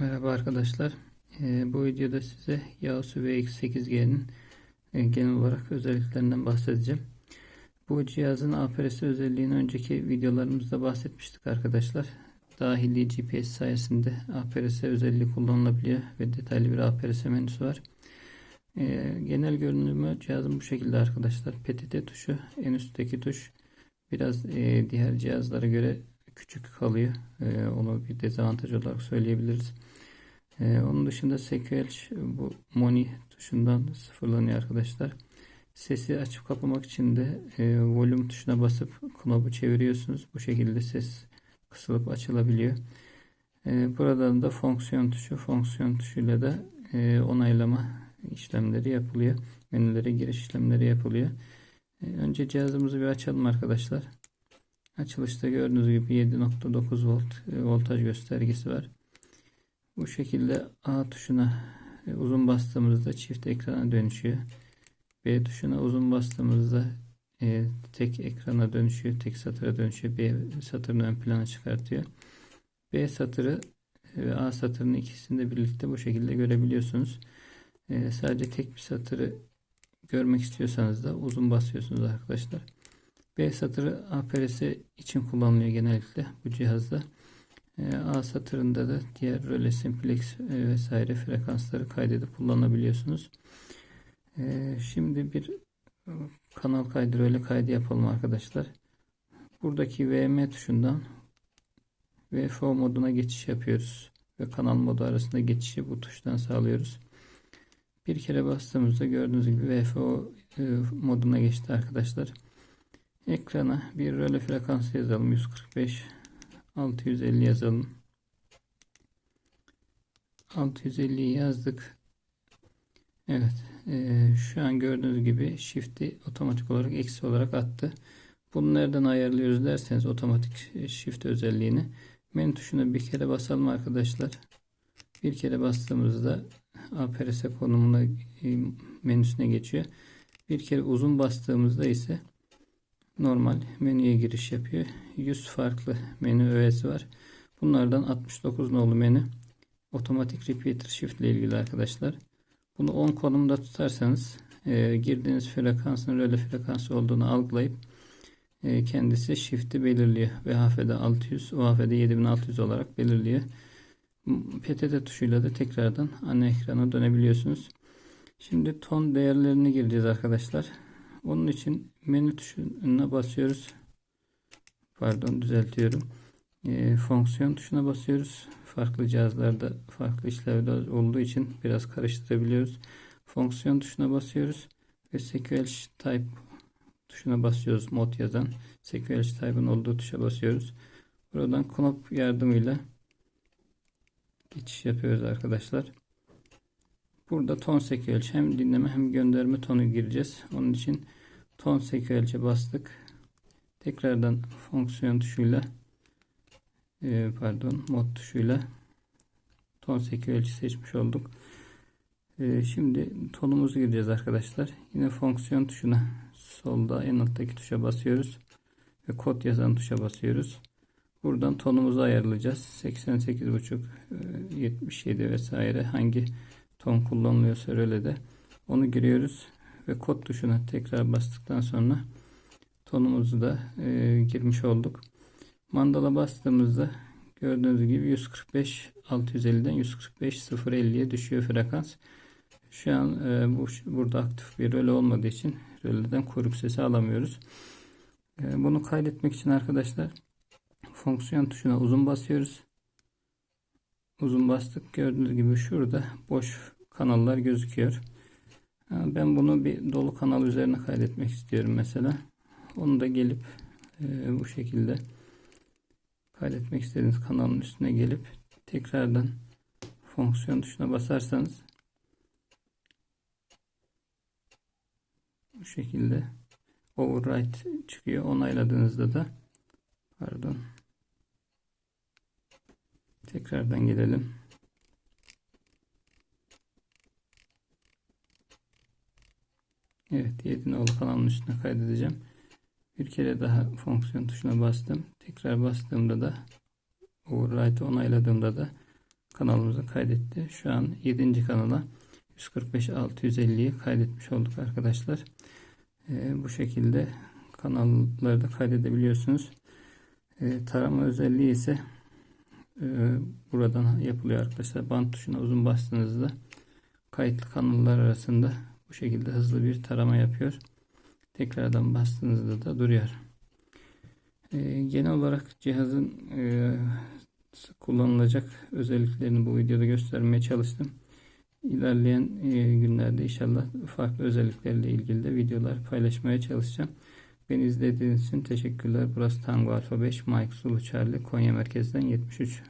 Merhaba arkadaşlar. Ee, bu videoda size Yaosu VX8G'nin e, genel olarak özelliklerinden bahsedeceğim. Bu cihazın APRS özelliğini önceki videolarımızda bahsetmiştik arkadaşlar. Dahili GPS sayesinde APRS özelliği kullanılabiliyor ve detaylı bir APRS menüsü var. Ee, genel görünümü cihazın bu şekilde arkadaşlar. PTT tuşu en üstteki tuş biraz e, diğer cihazlara göre küçük kalıyor. Ee, onu bir dezavantaj olarak söyleyebiliriz. Ee, onun dışında SQL bu Moni tuşundan sıfırlanıyor arkadaşlar. Sesi açıp kapamak için de e, volüm tuşuna basıp knobu çeviriyorsunuz. Bu şekilde ses kısılıp açılabiliyor. E, buradan da fonksiyon tuşu, fonksiyon tuşuyla da e, onaylama işlemleri yapılıyor. Menülere giriş işlemleri yapılıyor. E, önce cihazımızı bir açalım arkadaşlar. Açılışta gördüğünüz gibi 7.9 volt e, voltaj göstergesi var. Bu şekilde A tuşuna e, uzun bastığımızda çift ekrana dönüşüyor. B tuşuna uzun bastığımızda e, tek ekrana dönüşüyor, tek satıra dönüşüyor. B satırını ön plana çıkartıyor. B satırı ve A satırının ikisini de birlikte bu şekilde görebiliyorsunuz. Sadece tek bir satırı görmek istiyorsanız da uzun basıyorsunuz arkadaşlar. B satırı APRS için kullanılıyor genellikle bu cihazda. E, A satırında da diğer röle simplex e, vesaire frekansları kaydedip kullanabiliyorsunuz. E, şimdi bir kanal kaydı röle kaydı yapalım arkadaşlar. Buradaki VM tuşundan VFO moduna geçiş yapıyoruz. Ve kanal modu arasında geçişi bu tuştan sağlıyoruz. Bir kere bastığımızda gördüğünüz gibi VFO moduna geçti arkadaşlar. Ekrana bir röle frekansı yazalım. 145 650 yazalım. 650'yi yazdık. Evet. E, şu an gördüğünüz gibi shift'i otomatik olarak eksi olarak attı. Bunu nereden ayarlıyoruz derseniz otomatik shift özelliğini menü tuşuna bir kere basalım arkadaşlar. Bir kere bastığımızda APRS konumuna e, menüsüne geçiyor. Bir kere uzun bastığımızda ise normal menüye giriş yapıyor. 100 farklı menü öğesi var. Bunlardan 69 nolu menü otomatik repeater shift ile ilgili arkadaşlar. Bunu 10 konumda tutarsanız e, girdiğiniz frekansın öyle frekansı olduğunu algılayıp e, kendisi shift'i belirliyor. VHF'de 600, UHF'de 7600 olarak belirliyor. PTT tuşuyla da tekrardan ana ekrana dönebiliyorsunuz. Şimdi ton değerlerini gireceğiz arkadaşlar. Onun için menü tuşuna basıyoruz. Pardon düzeltiyorum. E, fonksiyon tuşuna basıyoruz. Farklı cihazlarda farklı işlevler olduğu için biraz karıştırabiliyoruz. Fonksiyon tuşuna basıyoruz ve SQL type tuşuna basıyoruz. Mod yazan SQL type'ın olduğu tuşa basıyoruz. Buradan knop yardımıyla geçiş yapıyoruz arkadaşlar. Burada ton SQL hem dinleme hem gönderme tonu gireceğiz. Onun için ton SQL'e bastık. Tekrardan fonksiyon tuşuyla e, pardon mod tuşuyla ton SQL'i seçmiş olduk. E, şimdi tonumuzu gireceğiz arkadaşlar. Yine fonksiyon tuşuna solda en alttaki tuşa basıyoruz ve kod yazan tuşa basıyoruz. Buradan tonumuzu ayarlayacağız. 88.5 77 e, vesaire hangi ton kullanılıyorsa öyle de onu giriyoruz ve kod tuşuna tekrar bastıktan sonra tonumuzu da e, girmiş olduk. Mandala bastığımızda gördüğünüz gibi 145 650'den 145 050'ye düşüyor frekans. Şu an e, bu burada aktif bir röle olmadığı için röleden kuyruk sesi alamıyoruz. E, bunu kaydetmek için arkadaşlar fonksiyon tuşuna uzun basıyoruz. Uzun bastık. Gördüğünüz gibi şurada boş kanallar gözüküyor. Ben bunu bir dolu kanal üzerine kaydetmek istiyorum mesela. Onu da gelip e, bu şekilde kaydetmek istediğiniz kanalın üstüne gelip tekrardan fonksiyon tuşuna basarsanız bu şekilde override çıkıyor. Onayladığınızda da pardon tekrardan gelelim. Evet 7 nolu kanalın üstüne kaydedeceğim. Bir kere daha fonksiyon tuşuna bastım. Tekrar bastığımda da override onayladığımda da kanalımıza kaydetti. Şu an 7. kanala 145 650'yi kaydetmiş olduk arkadaşlar. Ee, bu şekilde kanalları da kaydedebiliyorsunuz. Ee, tarama özelliği ise e, buradan yapılıyor arkadaşlar. Bant tuşuna uzun bastığınızda kayıtlı kanallar arasında bu şekilde hızlı bir tarama yapıyor. Tekrardan bastığınızda da duruyor. Ee, genel olarak cihazın e, kullanılacak özelliklerini bu videoda göstermeye çalıştım. İlerleyen e, günlerde inşallah farklı özelliklerle ilgili de videolar paylaşmaya çalışacağım. Beni izlediğiniz için teşekkürler. Burası Tango Alfa 5 Mike Zulu Charlie Konya merkezden 73.